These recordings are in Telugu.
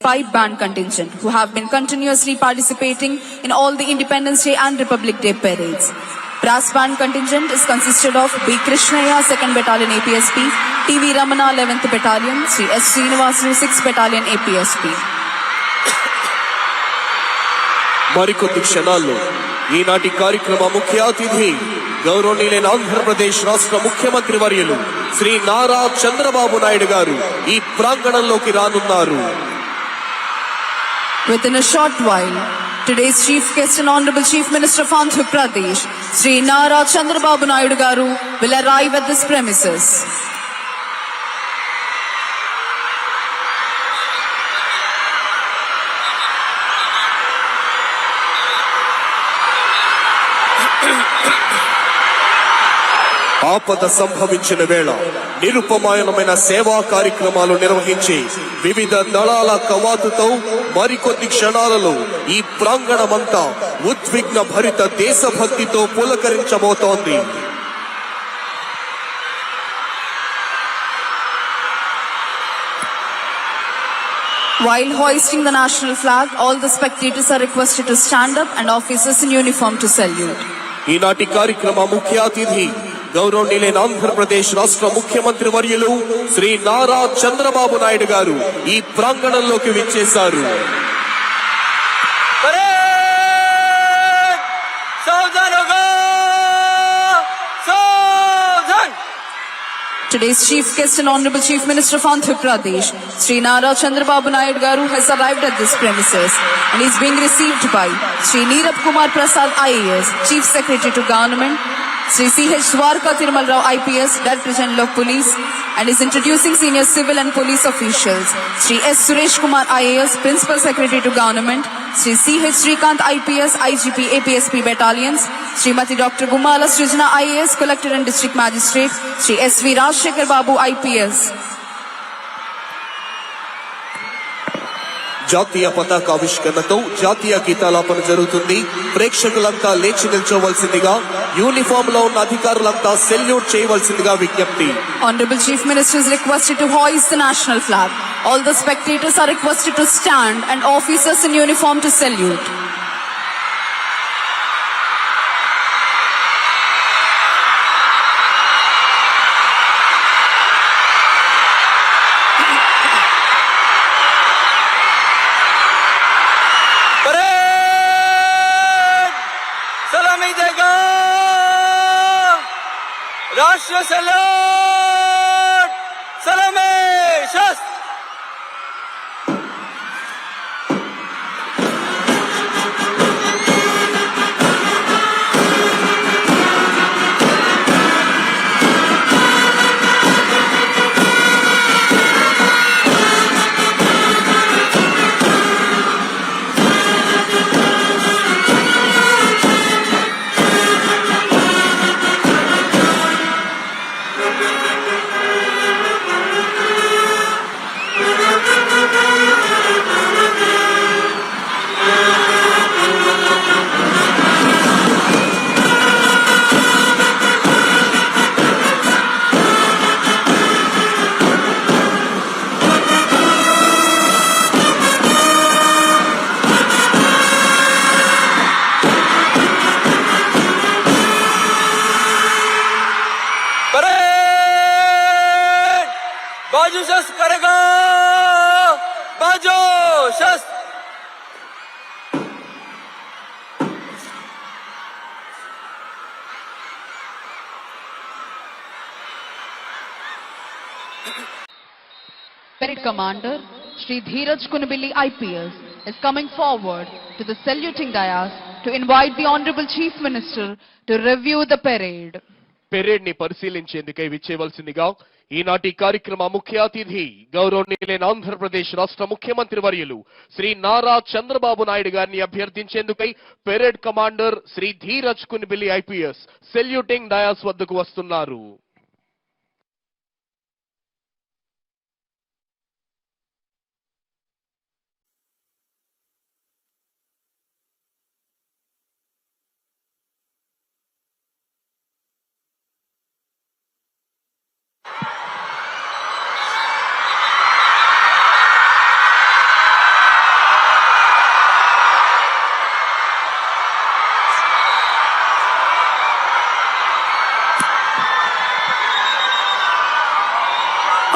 five band contingent who have been continuously participating in all the Independence Day and Republic Day parades. Brass band contingent is consisted of B. Krishnaya, 2nd Battalion APSP, TV Ramana, 11th Battalion, Sri S. Srinivasu, 6th Battalion APSP. మరికొద్ది క్షణాల్లో ఈనాటి కార్యక్రమ ముఖ్య అతిథి గౌరవనీయులైన ఆంధ్రప్రదేశ్ రాష్ట్ర ముఖ్యమంత్రి వర్యులు శ్రీ నారా చంద్రబాబు నాయుడు గారు ఈ ప్రాంగణంలోకి రానున్నారు Within a short while, today's chief guest and Honorable Chief Minister of Andhra Pradesh, Sri Nara Chandrababu Naidu Garu, will arrive at this premises. ఆపద సంభవించిన వేళ నిరుపమాయనమైన సేవా కార్యక్రమాలు నిర్వహించి వివిధ దళాల కవాతుతో మరికొద్ది క్షణాలలో ఈ ప్రాంగణమంతా ఉద్విగ్న భరిత దేశభక్తితో పులకరించబోతోంది While hoisting the national flag, all the spectators are requested to stand up and officers in uniform to salute. ఈనాటి కార్యక్రమ ముఖ్య అతిథి గౌరవనీయులైన ఆంధ్రప్రదేశ్ రాష్ట్ర ముఖ్యమంత్రి వర్యులు శ్రీ నారా చంద్రబాబు నాయుడు గారు ఈ ప్రాంగణంలోకి విచ్చేశారు Today's chief guest and Honorable Chief Minister of Andhra Pradesh, Sri Nara Chandrababu Nayad Garu has arrived at this premises and is being received by Sri Neerab Kumar Prasad IAS, Chief Secretary to Government, Sri C.H. Dwarka Tirumal Rao IPS, Director General of Police, and is introducing senior civil and police officials, Sri S. Suresh Kumar IAS, Principal Secretary to Government, Sri C.H. Srikant IPS, IGP APSP Battalions, Srimati Dr. Gumala Srijana IAS, Collector and District Magistrate, Sri S.V. Rajshekhar Babu IPS, జాతీయ పతాక ఆవిష్కరణతో జాతీయ గీతాలాపన జరుగుతుంది. ప్రేక్షకులంతా లేచి నిల్చోవలసిందిగా యూనిఫామ్లో ఉన్న అధికారులంతా సెల్యూట్ చేయవలసిందిగా విజ్ఞప్తి. Honourable chief ministers requested to the national flag all the spectators are requested to stand and officers in uniform to salute দেগা। রাষ্ট্র সালাম সালামে শাস্ত্র बाजू शस्त्र करेगा बाजू शस्त्र Parade Commander Sri Dheeraj Kunubili IPS is coming forward to the saluting dais to invite the Honorable Chief Minister to review the parade. పెరేడ్ని పరిశీలించేందుకై విచ్చేవలసిందిగా ఈనాటి కార్యక్రమ ముఖ్య అతిథి గౌరవనీయులైన ఆంధ్రప్రదేశ్ రాష్ట్ర ముఖ్యమంత్రి వర్యులు శ్రీ నారా చంద్రబాబు నాయుడు గారిని అభ్యర్థించేందుకై parade commander Shri Dheeraj Kunbili IPS saluting dais వద్దకు వస్తున్నారు.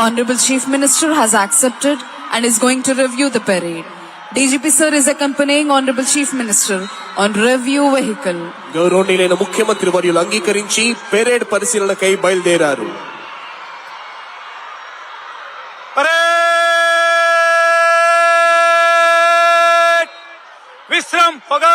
Honorable Chief Minister has accepted and is going to review the parade. DGP sir is accompanying Honorable Chief Minister on review vehicle. గౌరవనీయులైన ముఖ్యమంత్రి వారి అంగీకరించి పెరేడ్ పరిశీలనకై బయలుదేరారు విశ్రాం పగా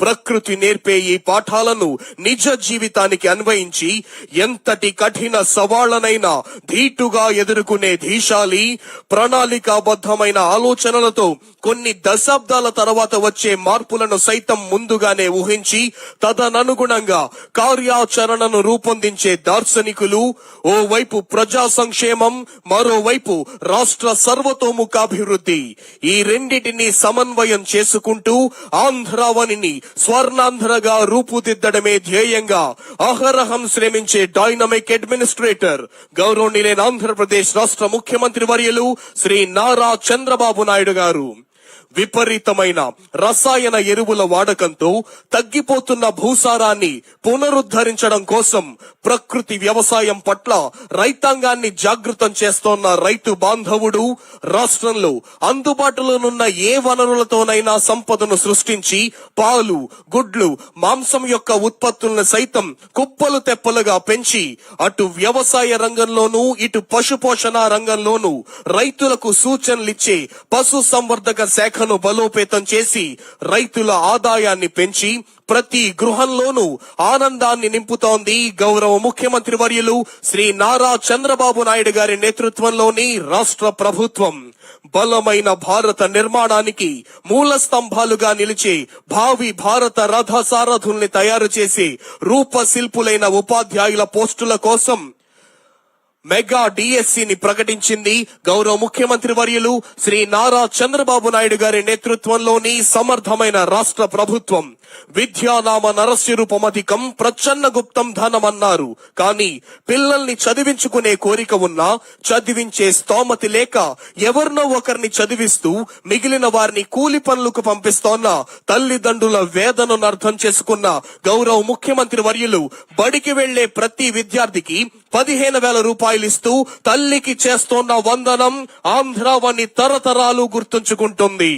ప్రకృతి నేర్పే ఈ పాఠాలను నిజ జీవితానికి అన్వయించి ఎంతటి కఠిన సవాళ్ళనైనా ధీటుగా ఎదుర్కొనే ధీశాలి ప్రణాళికాబద్ధమైన ఆలోచనలతో కొన్ని దశాబ్దాల తర్వాత వచ్చే మార్పులను సైతం ముందుగానే ఊహించి తదననుగుణంగా కార్యాచరణను రూపొందించే దార్శనికులు ఓవైపు ప్రజా సంక్షేమం మరోవైపు రాష్ట్ర సర్వతోముఖాభివృద్ధి. ఈ రెండిటిని సమన్వయం చేసుకుంటూ ఆంధ్రావనిని స్వర్ణాంధ్రగా రూపుదిద్దడమే ధ్యేయంగా అహరహం శ్రమించే డైనమిక్ అడ్మినిస్ట్రేటర్ గౌరవనీయులైన ఆంధ్రప్రదేశ్ రాష్ట్ర ముఖ్యమంత్రి వర్యులు శ్రీ నారా చంద్రబాబు నాయుడు గారు. విపరీతమైన రసాయన ఎరువుల వాడకంతో తగ్గిపోతున్న భూసారాన్ని పునరుద్ధరించడం కోసం ప్రకృతి వ్యవసాయం పట్ల రైతాంగాన్ని జాగృతం చేస్తోన్న రైతు బాంధవుడు రాష్ట్రంలో అందుబాటులోనున్న ఏ వనరులతోనైనా సంపదను సృష్టించి పాలు గుడ్లు మాంసం యొక్క ఉత్పత్తులను సైతం కుప్పలు తెప్పలుగా పెంచి అటు వ్యవసాయ రంగంలోనూ ఇటు పశుపోషణ రంగంలోనూ రైతులకు సూచనలిచ్చే పశు సంవర్ధక శాఖ శాఖను బలోపేతం చేసి రైతుల ఆదాయాన్ని పెంచి ప్రతి గృహంలోనూ ఆనందాన్ని నింపుతోంది గౌరవ ముఖ్యమంత్రి వర్యులు శ్రీ నారా చంద్రబాబు నాయుడు గారి నేతృత్వంలోని రాష్ట్ర ప్రభుత్వం. బలమైన భారత నిర్మాణానికి మూల స్తంభాలుగా నిలిచే భావి భారత రథ సారథుల్ని తయారు చేసే రూపశిల్పులైన ఉపాధ్యాయుల పోస్టుల కోసం మెగా డిఎస్సిని ప్రకటించింది గౌరవ ముఖ్యమంత్రి వర్యులు శ్రీ నారా చంద్రబాబు నాయుడు గారి నేతృత్వంలోని సమర్థమైన రాష్ట్ర ప్రభుత్వం. విద్యానామ నరస్యరూపమధికం ప్రచన్న గుప్తం ధనమన్నారు. కానీ పిల్లల్ని చదివించుకునే కోరిక ఉన్నా చదివించే స్తోమతి లేక ఎవరినో ఒకరిని చదివిస్తూ మిగిలిన వారిని కూలి పనులకు పంపిస్తోన్న తల్లిదండ్రుల వేదనను అర్థం చేసుకున్న గౌరవ ముఖ్యమంత్రి వర్యులు బడికి వెళ్ళే ప్రతి విద్యార్థికి పదిహేను వేల రూపాయలు ఇస్తూ తల్లికి చేస్తోన్న వందనం ఆంధ్రావని తరతరాలు గుర్తుంచుకుంటుంది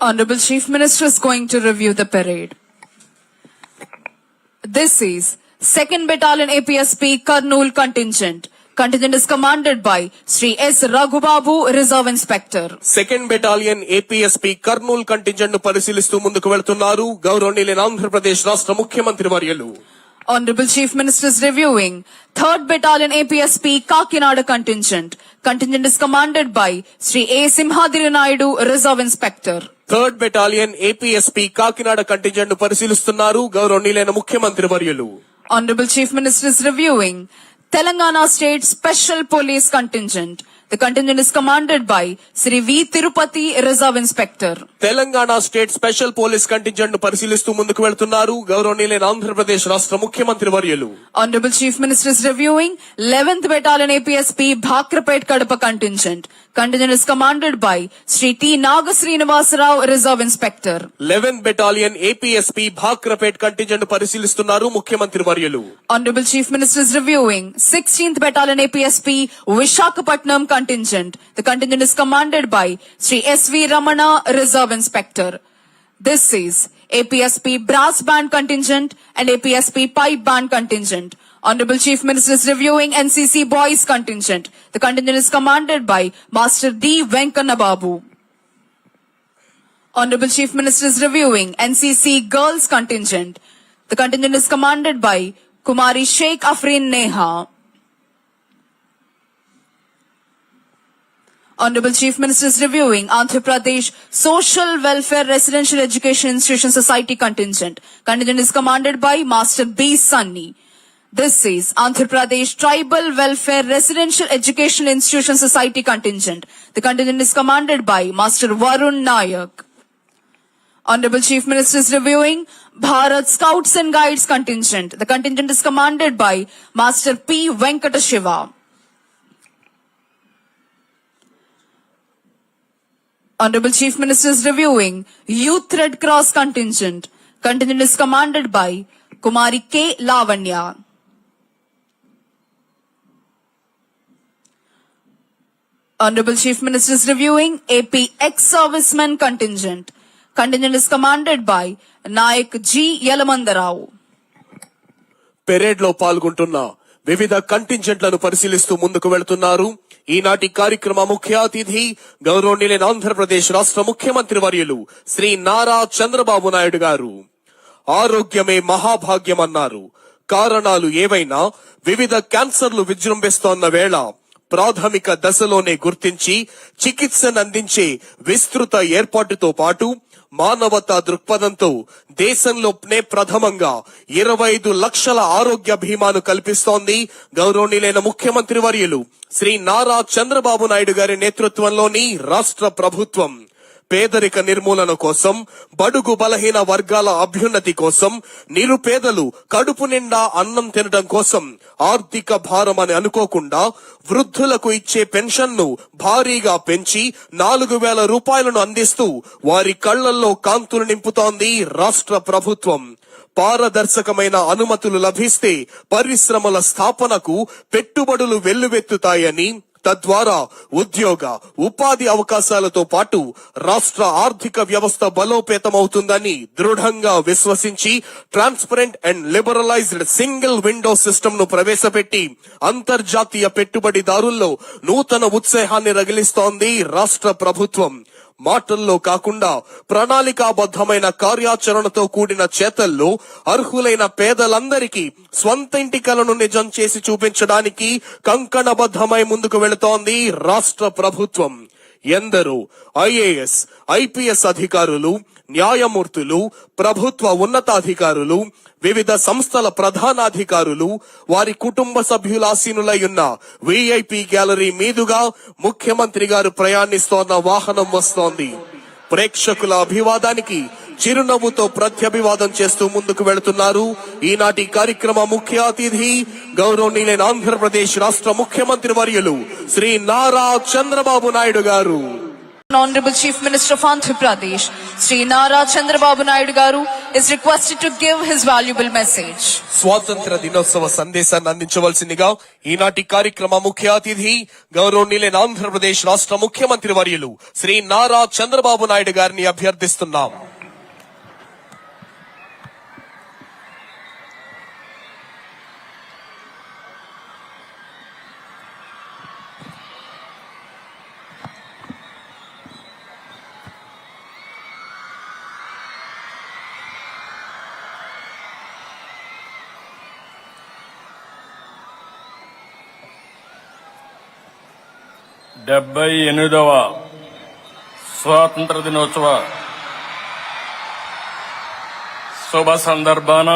Honorable Chief Minister is going to review the parade. This is 2nd Battalion APSP Karnool contingent. Contingent is commanded by Sri S. Raghubabu, Reserve Inspector. Second battalion APSP Kurnool కంటింజెంట్ను పరిశీలిస్తూ ముందుకు వెళ్తున్నారు గౌరవనీయులైన ఆంధ్రప్రదేశ్ రాష్ట్ర ముఖ్యమంత్రి వర్యులు Honorable Chief Minister is reviewing 3rd Battalion APSP Kakinada contingent. Contingent is commanded by Sri A. Simhadri Naidu, Reserve Inspector. Third battalion APSP Kakinada కంటింజెంట్ను పరిశీలిస్తున్నారు గౌరవనీయులైన ముఖ్యమంత్రి వర్యులు Honorable Chief Minister is reviewing Telangana State Special Police Contingent. The contingent is commanded by Sri V. Tirupati, Reserve Inspector. Telangana state special police కంటింజెంట్ను పరిశీలిస్తూ ముందుకు వెళ్తున్నారు గౌరవనీయులైన ఆంధ్రప్రదేశ్ రాష్ట్ర ముఖ్యమంత్రి వర్యులు Honorable Chief Minister is reviewing 11th Battalion APSP Bhakrapet Kadapa contingent. Contingent is commanded by Sri T. Nagasrinivas Rao, Reserve Inspector. Eleven battalion APSP Bhakrapet కంటింజెంట్ను పరిశీలిస్తున్నారు ముఖ్యమంత్రి వర్యులు Honorable Chief Minister is reviewing 16th Battalion APSP Vishakhapatnam contingent. The contingent is commanded by Sri S.V. Ramana, Reserve Inspector. This is APSP Brass Band Contingent and APSP Pipe Band Contingent. Honorable Chief Minister is reviewing NCC Boys Contingent. The contingent is commanded by Master D. Venkana Babu. Honorable Chief Minister is reviewing NCC Girls Contingent. The contingent is commanded by Kumari Sheikh Afrin Neha. Honorable Chief Minister is reviewing Andhra Pradesh Social Welfare Residential Education Institution Society contingent. Contingent is commanded by Master B. Sunny. This is Andhra Pradesh Tribal Welfare Residential Education Institution Society contingent. The contingent is commanded by Master Varun Nayak. Honorable Chief Minister is reviewing Bharat Scouts and Guides contingent. The contingent is commanded by Master P. Venkata Shiva. Honorable Chief Minister is reviewing Youth Red Cross contingent. Contingent is commanded by Kumari K. Lavanya. Honorable Chief Minister is reviewing AP ex-serviceman contingent. Contingent is commanded by Nayak G. Yalamandarao. పెరేడ్లో పాల్గొంటున్న వివిధ కంటింజెంట్లను పరిశీలిస్తూ ముందుకు వెళుతున్నారు. ఈనాటి కార్యక్రమ ముఖ్య అతిథి గౌరవనీయులైన ఆంధ్రప్రదేశ్ రాష్ట్ర ముఖ్యమంత్రి వర్యులు శ్రీ నారా చంద్రబాబు నాయుడు గారు. ఆరోగ్యమే మహాభాగ్యం అన్నారు. కారణాలు ఏవైనా వివిధ క్యాన్సర్లు విజృంభిస్తోన్న వేళ ప్రాథమిక దశలోనే గుర్తించి చికిత్సనందించే విస్తృత ఏర్పాటుతో పాటు మానవతా దృక్పథంతో దేశంలోనే ప్రథమంగా ఇరవై ఐదు లక్షల ఆరోగ్య బీమాను కల్పిస్తోంది. గౌరవనీయులైన ముఖ్యమంత్రి వర్యులు శ్రీ నారా చంద్రబాబు నాయుడు గారి నేతృత్వంలోని రాష్ట్ర ప్రభుత్వం. పేదరిక నిర్మూలన కోసం బడుగు బలహీన వర్గాల అభ్యున్నతి కోసం నిరుపేదలు కడుపు నిండా అన్నం తినడం కోసం ఆర్థిక భారం అని అనుకోకుండా వృద్ధులకు ఇచ్చే పెన్షన్ను భారీగా పెంచి నాలుగు వేల రూపాయలను అందిస్తూ వారి కళ్ళల్లో కాంతులు నింపుతోంది రాష్ట్ర ప్రభుత్వం. పారదర్శకమైన అనుమతులు లభిస్తే పరిశ్రమల స్థాపనకు పెట్టుబడులు వెల్లువెత్తుతాయని తద్వారా ఉద్యోగ ఉపాధి అవకాశాలతో పాటు రాష్ట్ర ఆర్థిక వ్యవస్థ బలోపేతమవుతుందని దృఢంగా విశ్వసించి transparent and liberalised single window సిస్టమ్ను ప్రవేశపెట్టి అంతర్జాతీయ పెట్టుబడిదారుల్లో నూతన ఉత్సాహాన్ని రగిలిస్తోంది రాష్ట్ర ప్రభుత్వం. మాటల్లో కాకుండా ప్రణాళికాబద్ధమైన కార్యాచరణతో కూడిన చేతల్లో అర్హులైన పేదలందరికీ స్వంత ఇంటి కలను నిజం చేసి చూపించడానికి కంకణబద్ధమై ముందుకు వెళుతోంది రాష్ట్ర ప్రభుత్వం. ఎందరో ఐఏఎస్ ఐపీఎస్ అధికారులు న్యాయమూర్తులు ప్రభుత్వ ఉన్నతాధికారులు వివిధ సంస్థల ప్రధానాధికారులు వారి కుటుంబ సభ్యులాసీనులై ఉన్న విఐపి గ్యాలరీ మీదుగా ముఖ్యమంత్రి గారు ప్రయాణిస్తోన్న వాహనం వస్తోంది. ప్రేక్షకుల అభివాదానికి చిరునవ్వుతో ప్రత్యభివాదం చేస్తూ ముందుకు వెళుతున్నారు. ఈనాటి కార్యక్రమ ముఖ్య అతిథి గౌరవనీయులైన ఆంధ్రప్రదేశ్ రాష్ట్ర ముఖ్యమంత్రి వర్యులు శ్రీ నారా చంద్రబాబు నాయుడు గారు. Honorable Chief Minister of Andhra Pradesh, Sri Nara Chandrababu Naidu Garu, is requested to give his valuable message. స్వాతంత్ర దినోత్సవ సందేశాన్ని అందించవలసిందిగా ఈనాటి కార్యక్రమ ముఖ్య అతిథి గౌరవనీయులైన ఆంధ్రప్రదేశ్ రాష్ట్ర ముఖ్యమంత్రి వర్యులు శ్రీ నారా చంద్రబాబు నాయుడు గారిని అభ్యర్థిస్తున్నాం డెబ్బై ఎనిమిదవ స్వాతంత్ర దినోత్సవ శుభ సందర్భాన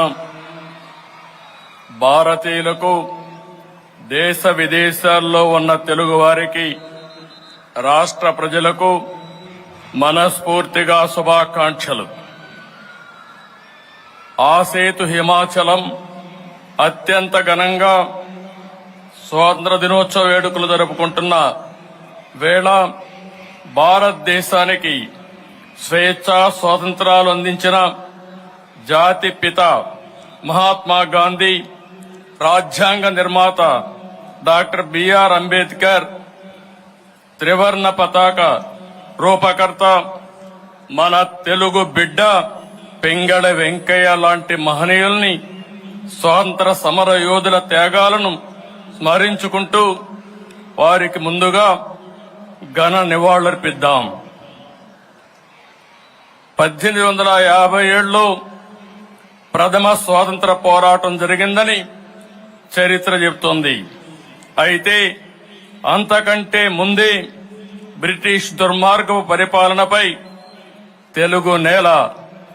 భారతీయులకు దేశ విదేశాల్లో ఉన్న తెలుగు వారికి రాష్ట్ర ప్రజలకు మనస్ఫూర్తిగా శుభాకాంక్షలు. ఆసేతు హిమాచలం అత్యంత ఘనంగా స్వాతంత్ర దినోత్సవ వేడుకలు జరుపుకుంటున్న వేళ భారతదేశానికి స్వేచ్ఛ స్వాతంత్రాలు అందించిన జాతి పిత మహాత్మా గాంధీ రాజ్యాంగ నిర్మాత డాక్టర్ బిఆర్ అంబేద్కర్ త్రివర్ణ పతాక రూపకర్త మన తెలుగు బిడ్డ పెంగళ వెంకయ్య లాంటి మహనీయుల్ని స్వాతంత్ర సమర యోధుల త్యాగాలను స్మరించుకుంటూ వారికి ముందుగా ఘన నివాళులర్పిద్దాం. పద్దెనిమిది వందల యాభై ఏళ్ళలో ప్రథమ స్వాతంత్ర పోరాటం జరిగిందని చరిత్ర చెబుతోంది. అయితే అంతకంటే ముందే బ్రిటిష్ దుర్మార్గపు పరిపాలనపై తెలుగు నేల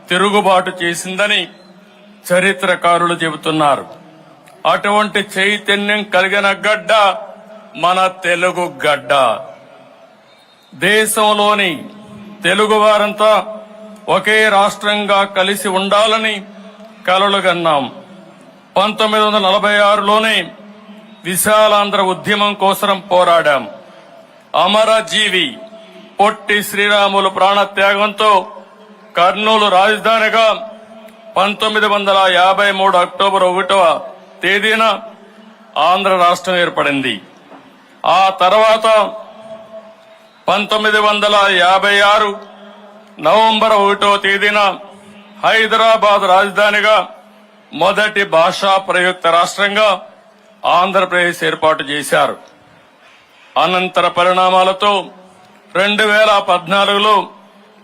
తిరుగుబాటు చేసిందని చరిత్రకారులు చెబుతున్నారు. అటువంటి చైతన్యం కలిగిన గడ్డ మన తెలుగు గడ్డ. దేశంలోని తెలుగు వారంతా ఒకే రాష్ట్రంగా కలిసి ఉండాలని కలలుగన్నాం పంతొమ్మిది వందల నలభై ఆరులోనే విశాలాంధ్ర ఉద్యమం కోసం పోరాడాం. అమరజీవి పొట్టి శ్రీరాములు ప్రాణత్యాగంతో కర్నూలు రాజధానిగా పంతొమ్మిది వందల యాభై మూడు అక్టోబర్ ఒకటవ తేదీన ఆంధ్ర రాష్ట్రం ఏర్పడింది. ఆ తర్వాత పంతొమ్మిది వందల యాభై ఆరు నవంబర్ ఒకటో తేదీన హైదరాబాద్ రాజధానిగా మొదటి భాషా ప్రయుక్త రాష్ట్రంగా ఆంధ్రప్రదేశ్ ఏర్పాటు చేశారు. అనంతర పరిణామాలతో రెండు వేల పద్నాలుగులో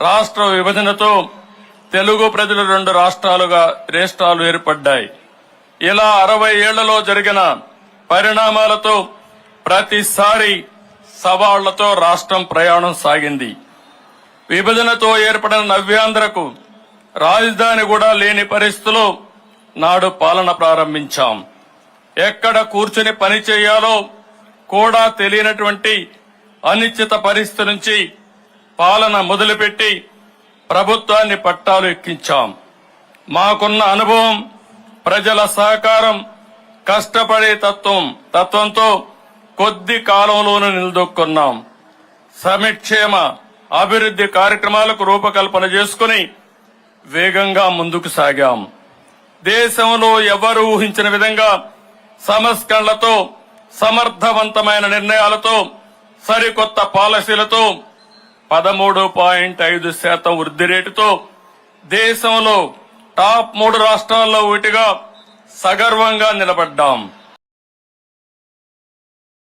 రాష్ట్ర విభజనతో తెలుగు ప్రజలు రెండు రాష్ట్రాలుగా రాష్ట్రాలు ఏర్పడ్డాయి. ఇలా అరవై ఏళ్ళలో జరిగిన పరిణామాలతో ప్రతిసారి సవాళ్ళతో రాష్ట్రం ప్రయాణం సాగింది. విభజనతో ఏర్పడిన నవ్యాంధ్రకు రాజధాని కూడా లేని పరిస్థితిలో నాడు పాలన ప్రారంభించాం. ఎక్కడ కూర్చుని పని చేయాలో కూడా తెలియనటువంటి అనిశ్చిత పరిస్థితి నుంచి పాలన మొదలుపెట్టి ప్రభుత్వాన్ని పట్టాలు ఎక్కించాం. మాకున్న అనుభవం ప్రజల సహకారం కష్టపడే తత్వం తత్వంతో కొద్ది కాలంలోనే నిలదొక్కున్నాం. సమిక్షేమ అభివృద్ధి కార్యక్రమాలకు రూపకల్పన చేసుకుని వేగంగా ముందుకు సాగాం. దేశంలో ఎవరు ఊహించిన విధంగా సంస్కరణలతో సమర్థవంతమైన నిర్ణయాలతో సరికొత్త పాలసీలతో పదమూడు పాయింట్ ఐదు శాతం వృద్ధి రేటుతో దేశంలో టాప్ మూడు రాష్ట్రాల్లో ఒకటిగా సగర్వంగా నిలబడ్డాం.